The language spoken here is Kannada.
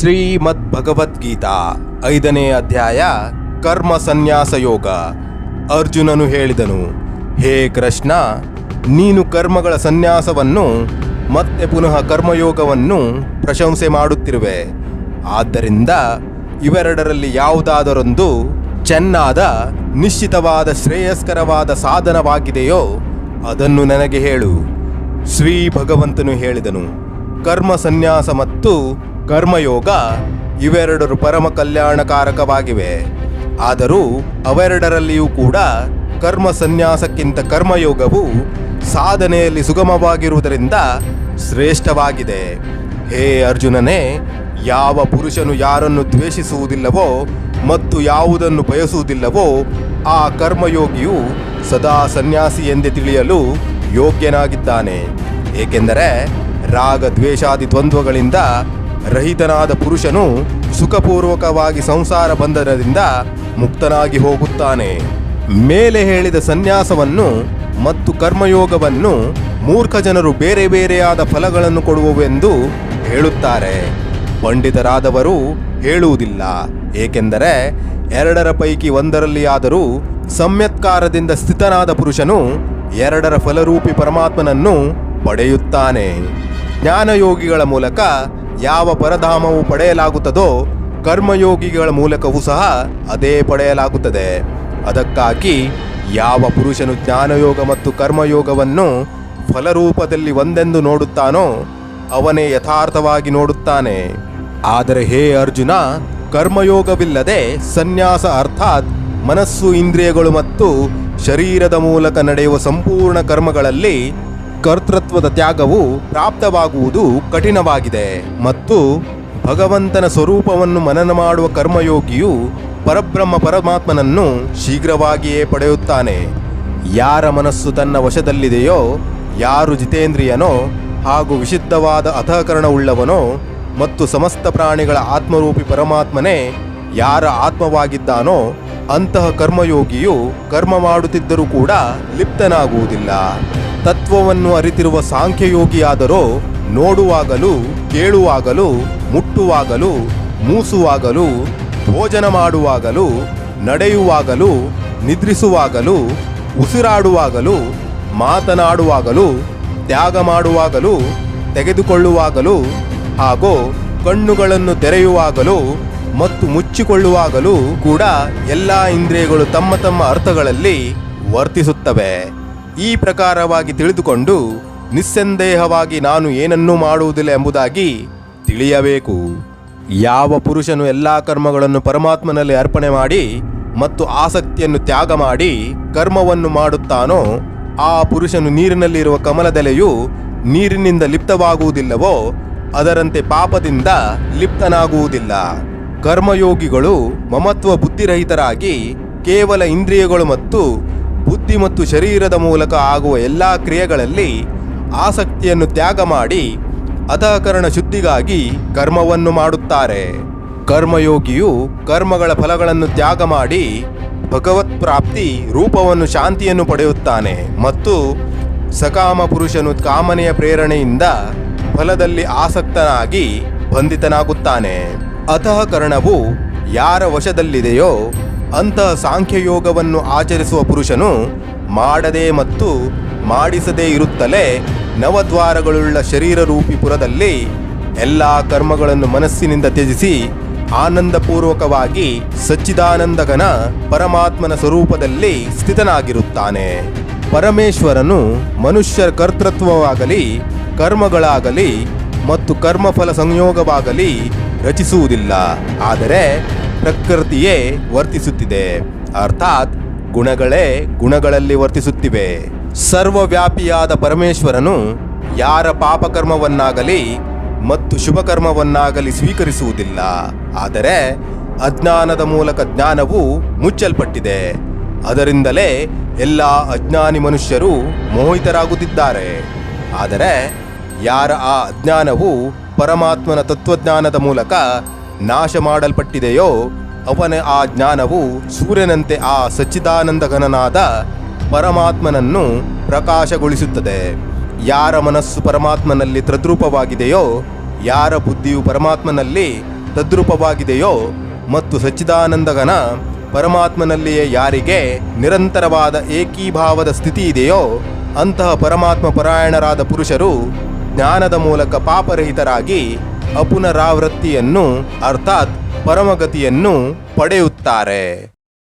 ಶ್ರೀಮದ್ ಭಗವದ್ಗೀತಾ ಐದನೇ ಅಧ್ಯಾಯ ಕರ್ಮ ಸನ್ಯಾಸ ಯೋಗ. ಅರ್ಜುನನು ಹೇಳಿದನು, ಹೇ ಕೃಷ್ಣ, ನೀನು ಕರ್ಮಗಳ ಸನ್ಯಾಸವನ್ನು ಮತ್ತೆ ಪುನಃ ಕರ್ಮಯೋಗವನ್ನು ಪ್ರಶಂಸೆ ಮಾಡುತ್ತಿರುವೆ. ಆದ್ದರಿಂದ ಇವೆರಡರಲ್ಲಿ ಯಾವುದಾದರೊಂದು ಚೆನ್ನಾದ, ನಿಶ್ಚಿತವಾದ, ಶ್ರೇಯಸ್ಕರವಾದ ಸಾಧನವಾಗಿದೆಯೋ ಅದನ್ನು ನನಗೆ ಹೇಳು. ಶ್ರೀ ಭಗವಂತನು ಹೇಳಿದನು, ಕರ್ಮ ಸನ್ಯಾಸ ಮತ್ತು ಕರ್ಮಯೋಗ ಇವೆರಡರು ಪರಮ ಕಲ್ಯಾಣಕಾರಕವಾಗಿವೆ. ಆದರೂ ಅವೆರಡರಲ್ಲಿಯೂ ಕೂಡ ಕರ್ಮ ಸನ್ಯಾಸಕ್ಕಿಂತ ಕರ್ಮಯೋಗವು ಸಾಧನೆಯಲ್ಲಿ ಸುಗಮವಾಗಿರುವುದರಿಂದ ಶ್ರೇಷ್ಠವಾಗಿದೆ. ಹೇ ಅರ್ಜುನನೇ, ಯಾವ ಪುರುಷನು ಯಾರನ್ನು ದ್ವೇಷಿಸುವುದಿಲ್ಲವೋ ಮತ್ತು ಯಾವುದನ್ನು ಬಯಸುವುದಿಲ್ಲವೋ ಆ ಕರ್ಮಯೋಗಿಯು ಸದಾ ಸನ್ಯಾಸಿ ಎಂದೇ ತಿಳಿಯಲು ಯೋಗ್ಯನಾಗಿದ್ದಾನೆ. ಏಕೆಂದರೆ ರಾಗ ದ್ವೇಷಾದಿ ದ್ವಂದ್ವಗಳಿಂದ ರಹಿತನಾದ ಪುರುಷನು ಸುಖಪೂರ್ವಕವಾಗಿ ಸಂಸಾರ ಬಂಧನದಿಂದ ಮುಕ್ತನಾಗಿ ಹೋಗುತ್ತಾನೆ. ಮೇಲೆ ಹೇಳಿದ ಸನ್ಯಾಸವನ್ನು ಮತ್ತು ಕರ್ಮಯೋಗವನ್ನು ಮೂರ್ಖ ಜನರು ಬೇರೆ ಬೇರೆಯಾದ ಫಲಗಳನ್ನು ಕೊಡುವವೆಂದು ಹೇಳುತ್ತಾರೆ. ಪಂಡಿತರಾದವರು ಹೇಳುವುದಿಲ್ಲ, ಏಕೆಂದರೆ ಎರಡರ ಪೈಕಿ ಒಂದರಲ್ಲಿ ಆದರೂ ಸಮ್ಯತ್ಕಾರದಿಂದ ಸ್ಥಿತನಾದ ಪುರುಷನು ಎರಡರ ಫಲರೂಪಿ ಪರಮಾತ್ಮನನ್ನು ಪಡೆಯುತ್ತಾನೆ. ಜ್ಞಾನಯೋಗಿಗಳ ಮೂಲಕ ಯಾವ ಪರಧಾಮವು ಪಡೆಯಲಾಗುತ್ತದೋ ಕರ್ಮಯೋಗಿಗಳ ಮೂಲಕವೂ ಸಹ ಅದೇ ಪಡೆಯಲಾಗುತ್ತದೆ. ಅದಕ್ಕಾಗಿ ಯಾವ ಪುರುಷನು ಜ್ಞಾನಯೋಗ ಮತ್ತು ಕರ್ಮಯೋಗವನ್ನು ಫಲರೂಪದಲ್ಲಿ ಒಂದೆಂದು ನೋಡುತ್ತಾನೋ ಅವನೇ ಯಥಾರ್ಥವಾಗಿ ನೋಡುತ್ತಾನೆ. ಆದರೆ ಹೇ ಅರ್ಜುನ, ಕರ್ಮಯೋಗವಿಲ್ಲದೆ ಸನ್ಯಾಸ ಅರ್ಥಾತ್ ಮನಸ್ಸು ಇಂದ್ರಿಯಗಳು ಮತ್ತು ಶರೀರದ ಮೂಲಕ ನಡೆಯುವ ಸಂಪೂರ್ಣ ಕರ್ಮಗಳಲ್ಲಿ ಕರ್ತೃತ್ವದ ತ್ಯಾಗವು ಪ್ರಾಪ್ತವಾಗುವುದು ಕಠಿಣವಾಗಿದೆ. ಮತ್ತು ಭಗವಂತನ ಸ್ವರೂಪವನ್ನು ಮನನ ಮಾಡುವ ಕರ್ಮಯೋಗಿಯು ಪರಬ್ರಹ್ಮ ಪರಮಾತ್ಮನನ್ನು ಶೀಘ್ರವಾಗಿಯೇ ಪಡೆಯುತ್ತಾನೆ. ಯಾರ ಮನಸ್ಸು ತನ್ನ ವಶದಲ್ಲಿದೆಯೋ, ಯಾರು ಜಿತೇಂದ್ರಿಯನೋ, ಹಾಗೂ ವಿಶುದ್ಧವಾದ ಅಥಕರಣವುಳ್ಳವನೋ, ಮತ್ತು ಸಮಸ್ತ ಪ್ರಾಣಿಗಳ ಆತ್ಮರೂಪಿ ಪರಮಾತ್ಮನೇ ಯಾರ ಆತ್ಮವಾಗಿದ್ದಾನೋ, ಅಂತಹ ಕರ್ಮಯೋಗಿಯು ಕರ್ಮ ಮಾಡುತ್ತಿದ್ದರೂ ಕೂಡ ಲಿಪ್ತನಾಗುವುದಿಲ್ಲ. ತತ್ವವನ್ನು ಅರಿತಿರುವ ಸಾಂಖ್ಯಯೋಗಿಯಾದರೋ ನೋಡುವಾಗಲೂ, ಕೇಳುವಾಗಲೂ, ಮುಟ್ಟುವಾಗಲೂ, ಮೂಸುವಾಗಲೂ, ಭೋಜನ ಮಾಡುವಾಗಲೂ, ನಡೆಯುವಾಗಲೂ, ನಿದ್ರಿಸುವಾಗಲೂ, ಉಸಿರಾಡುವಾಗಲೂ, ಮಾತನಾಡುವಾಗಲೂ, ತ್ಯಾಗ ಮಾಡುವಾಗಲೂ, ತೆಗೆದುಕೊಳ್ಳುವಾಗಲೂ, ಹಾಗೂ ಕಣ್ಣುಗಳನ್ನು ತೆರೆಯುವಾಗಲೂ ಮತ್ತು ಮುಚ್ಚಿಕೊಳ್ಳುವಾಗಲೂ ಕೂಡ ಎಲ್ಲ ಇಂದ್ರಿಯಗಳು ತಮ್ಮ ತಮ್ಮ ಅರ್ಥಗಳಲ್ಲಿ ವರ್ತಿಸುತ್ತವೆ. ಈ ಪ್ರಕಾರವಾಗಿ ತಿಳಿದುಕೊಂಡು ನಿಸ್ಸಂದೇಹವಾಗಿ ನಾನು ಏನನ್ನೂ ಮಾಡುವುದಿಲ್ಲ ಎಂಬುದಾಗಿ ತಿಳಿಯಬೇಕು. ಯಾವ ಪುರುಷನು ಎಲ್ಲ ಕರ್ಮಗಳನ್ನು ಪರಮಾತ್ಮನಲ್ಲಿ ಅರ್ಪಣೆ ಮಾಡಿ ಮತ್ತು ಆಸಕ್ತಿಯನ್ನು ತ್ಯಾಗ ಮಾಡಿ ಕರ್ಮವನ್ನು ಮಾಡುತ್ತಾನೋ, ಆ ಪುರುಷನು ನೀರಿನಲ್ಲಿರುವ ಕಮಲದೆಲೆಯು ನೀರಿನಿಂದ ಲಿಪ್ತವಾಗುವುದಿಲ್ಲವೋ, ಅದರಂತೆ ಪಾಪದಿಂದ ಲಿಪ್ತನಾಗುವುದಿಲ್ಲ. ಕರ್ಮಯೋಗಿಗಳು ಮಮತ್ವ ಬುದ್ಧಿರಹಿತರಾಗಿ ಕೇವಲ ಇಂದ್ರಿಯಗಳು ಮತ್ತು ಬುದ್ಧಿ ಮತ್ತು ಶರೀರದ ಮೂಲಕ ಆಗುವ ಎಲ್ಲ ಕ್ರಿಯೆಗಳಲ್ಲಿ ಆಸಕ್ತಿಯನ್ನು ತ್ಯಾಗ ಮಾಡಿ ಅಧಕರಣ ಶುದ್ಧಿಗಾಗಿ ಕರ್ಮವನ್ನು ಮಾಡುತ್ತಾರೆ. ಕರ್ಮಯೋಗಿಯು ಕರ್ಮಗಳ ಫಲಗಳನ್ನು ತ್ಯಾಗ ಮಾಡಿ ಭಗವತ್ ಪ್ರಾಪ್ತಿ ರೂಪವನ್ನು ಶಾಂತಿಯನ್ನು ಪಡೆಯುತ್ತಾನೆ ಮತ್ತು ಸಕಾಮ ಪುರುಷನು ಕಾಮನೆಯ ಪ್ರೇರಣೆಯಿಂದ ಫಲದಲ್ಲಿ ಆಸಕ್ತನಾಗಿ ಬಂಧಿತನಾಗುತ್ತಾನೆ. ಅಂತಃಕರಣವು ಯಾರ ವಶದಲ್ಲಿದೆಯೋ ಅಂತಹ ಸಾಂಖ್ಯಯೋಗವನ್ನು ಆಚರಿಸುವ ಪುರುಷನು ಮಾಡದೆ ಮತ್ತು ಮಾಡಿಸದೇ ಇರುತ್ತಲೇ ನವದ್ವಾರಗಳುಳ್ಳ ಶರೀರರೂಪಿ ಪುರದಲ್ಲಿ ಎಲ್ಲ ಕರ್ಮಗಳನ್ನು ಮನಸ್ಸಿನಿಂದ ತ್ಯಜಿಸಿ ಆನಂದಪೂರ್ವಕವಾಗಿ ಸಚ್ಚಿದಾನಂದಗನ ಪರಮಾತ್ಮನ ಸ್ವರೂಪದಲ್ಲಿ ಸ್ಥಿತನಾಗಿರುತ್ತಾನೆ. ಪರಮೇಶ್ವರನು ಮನುಷ್ಯರ ಕರ್ತೃತ್ವವಾಗಲಿ, ಕರ್ಮಗಳಾಗಲಿ ಮತ್ತು ಕರ್ಮಫಲ ಸಂಯೋಗವಾಗಲಿ ರಚಿಸುವುದಿಲ್ಲ. ಆದರೆ ಪ್ರಕೃತಿಯೇ ವರ್ತಿಸುತ್ತಿದೆ. ಅರ್ಥಾತ್ ಗುಣಗಳೇ ಗುಣಗಳಲ್ಲಿ ವರ್ತಿಸುತ್ತಿವೆ. ಸರ್ವವ್ಯಾಪಿಯಾದ ಪರಮೇಶ್ವರನು ಯಾರ ಪಾಪಕರ್ಮವನ್ನಾಗಲಿ ಮತ್ತು ಶುಭಕರ್ಮವನ್ನಾಗಲಿ ಸ್ವೀಕರಿಸುವುದಿಲ್ಲ. ಆದರೆ ಅಜ್ಞಾನದ ಮೂಲಕ ಜ್ಞಾನವು ಮುಚ್ಚಲ್ಪಟ್ಟಿದೆ. ಅದರಿಂದಲೇ ಎಲ್ಲ ಅಜ್ಞಾನಿ ಮನುಷ್ಯರು ಮೋಹಿತರಾಗುತ್ತಿದ್ದಾರೆ. ಆದರೆ ಯಾರ ಆ ಅಜ್ಞಾನವು ಪರಮಾತ್ಮನ ತತ್ವಜ್ಞಾನದ ಮೂಲಕ ನಾಶ ಮಾಡಲ್ಪಟ್ಟಿದೆಯೋ ಅವನ ಆ ಜ್ಞಾನವು ಸೂರ್ಯನಂತೆ ಆ ಸಚ್ಚಿದಾನಂದಘನನಾದ ಪರಮಾತ್ಮನನ್ನು ಪ್ರಕಾಶಗೊಳಿಸುತ್ತದೆ. ಯಾರ ಮನಸ್ಸು ಪರಮಾತ್ಮನಲ್ಲಿ ತದ್ರೂಪವಾಗಿದೆಯೋ, ಯಾರ ಬುದ್ಧಿಯು ಪರಮಾತ್ಮನಲ್ಲಿ ತದ್ರೂಪವಾಗಿದೆಯೋ, ಮತ್ತು ಸಚ್ಚಿದಾನಂದಗನ ಪರಮಾತ್ಮನಲ್ಲಿಯೇ ಯಾರಿಗೆ ನಿರಂತರವಾದ ಏಕೀಭಾವದ ಸ್ಥಿತಿ ಇದೆಯೋ ಅಂತಹ ಪರಮಾತ್ಮ ಪರಾಯಣರಾದ ಪುರುಷರು ಜ್ಞಾನದ ಮೂಲಕ ಪಾಪರಹಿತರಾಗಿ ಅಪುನರಾವೃತ್ತಿಯನ್ನು ಅರ್ಥಾತ್ ಪರಮಗತಿಯನ್ನು ಪಡೆಯುತ್ತಾರೆ.